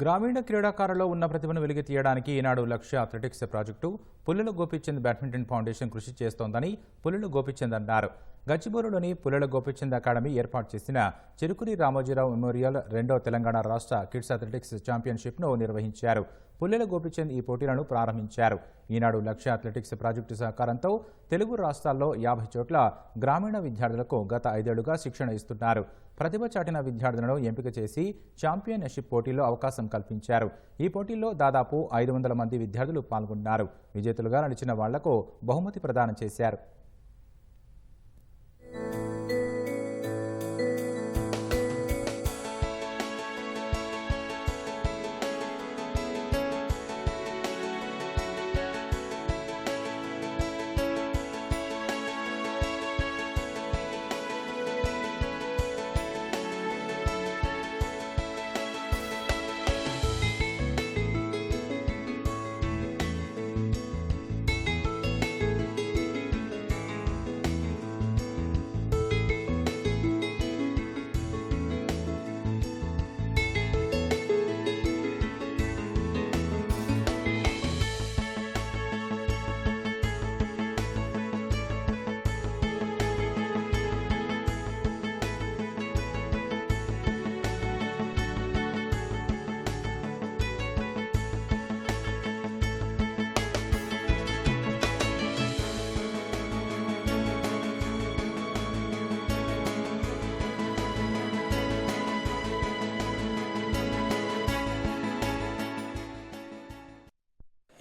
గ్రామీణ క్రీడాకారులో ఉన్న ప్రతిభను వెలికి తీయడానికి ఈనాడు Lakshya athletics project Pullela Gopichand badminton foundation కృషి చేస్తోందని పుల్లెల గోపిచంద్ అన్నారు. గచ్చిబౌలిలోని పుల్లెల గోపిచంద్ అకాడమీ ఏర్పాటు చేసిన చెరుకురి రామోజీరావు మెమోరియల్ రెండో తెలంగాణ రాష్ట్ర కిడ్స్ అథ్లెటిక్స్ ఛాంపియన్షిప్ను నిర్వహించారు. పుల్లెల గోపిచంద్ ఈ పోటీలను ప్రారంభించారు. ఈనాడు లక్ష్య అథ్లెటిక్స్ ప్రాజెక్టు సహకారంతో తెలుగు రాష్ట్రాల్లో యాభై చోట్ల గ్రామీణ విద్యార్థులకు గత ఐదేళ్ళుగా శిక్షణ ఇస్తున్నారు. ప్రతిభ చాటిన విద్యార్థులను ఎంపిక చేసి ఛాంపియన్షిప్ పోటీలో అవకాశం కల్పించారు. ఈ పోటీల్లో దాదాపు ఐదు వందల మంది విద్యార్థులు పాల్గొన్నారు. విజేతలుగా నడిచిన వాళ్ళకు బహుమతి ప్రదానం చేశారు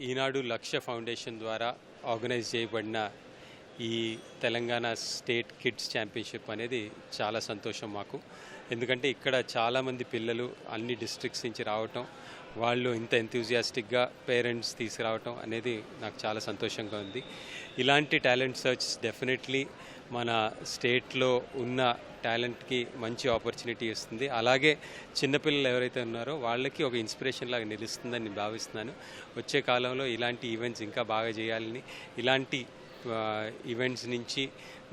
ఈనాడు లక్ష్య ఫౌండేషన్ ద్వారా ఆర్గనైజ్ చేయబడిన ఈ తెలంగాణ స్టేట్ కిడ్స్ ఛాంపియన్షిప్ అనేది చాలా సంతోషం మాకు. ఎందుకంటే ఇక్కడ చాలామంది పిల్లలు అన్ని డిస్ట్రిక్ట్స్ నుంచి రావటం వాళ్ళు ఇంత ఎంతూజియాస్టిక్గా పేరెంట్స్ తీసుకురావటం అనేది నాకు చాలా సంతోషంగా ఉంది. ఇలాంటి టాలెంట్ సర్చ్ డెఫినెట్లీ మన స్టేట్లో ఉన్న టాలెంట్కి మంచి ఆపర్చునిటీ ఇస్తుంది. అలాగే చిన్నపిల్లలు ఎవరైతే ఉన్నారో వాళ్ళకి ఒక ఇన్స్పిరేషన్ లాగా నిలుస్తుందని నేను భావిస్తున్నాను. వచ్చే కాలంలో ఇలాంటి ఈవెంట్స్ ఇంకా బాగా చేయాలని ఇలాంటి ఈవెంట్స్ నుంచి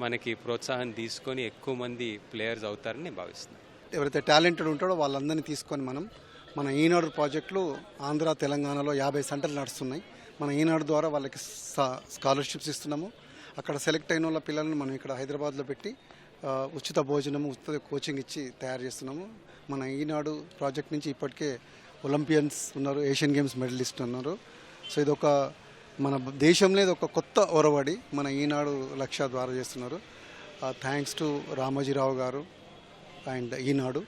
మనకి ప్రోత్సాహం తీసుకొని ఎక్కువ మంది ప్లేయర్స్ అవుతారని నేను భావిస్తున్నాను. ఎవరైతే టాలెంటెడ్ ఉంటాడో వాళ్ళందరినీ తీసుకొని మనం మన ఈనాడు ప్రాజెక్టులు ఆంధ్ర తెలంగాణలో యాభై సెంటర్లు నడుస్తున్నాయి. మన ఈనాడు ద్వారా వాళ్ళకి స్కాలర్షిప్స్ ఇస్తున్నాము. అక్కడ సెలెక్ట్ అయిన వాళ్ళ పిల్లలను మనం ఇక్కడ హైదరాబాద్లో పెట్టి ఉచిత భోజనము ఉచిత కోచింగ్ ఇచ్చి తయారు చేస్తున్నాము. మన ఈనాడు ప్రాజెక్ట్ నుంచి ఇప్పటికే ఒలింపియన్స్ ఉన్నారు ఏషియన్ గేమ్స్ మెడలిస్ట్ ఉన్నారు. సో ఇది ఒక మన దేశంలో ఇది ఒక కొత్త ఒరవడి మన ఈనాడు లక్ష్య ద్వారా చేస్తున్నారు. థ్యాంక్స్ టు రామోజీరావు గారు అండ్ ఈనాడు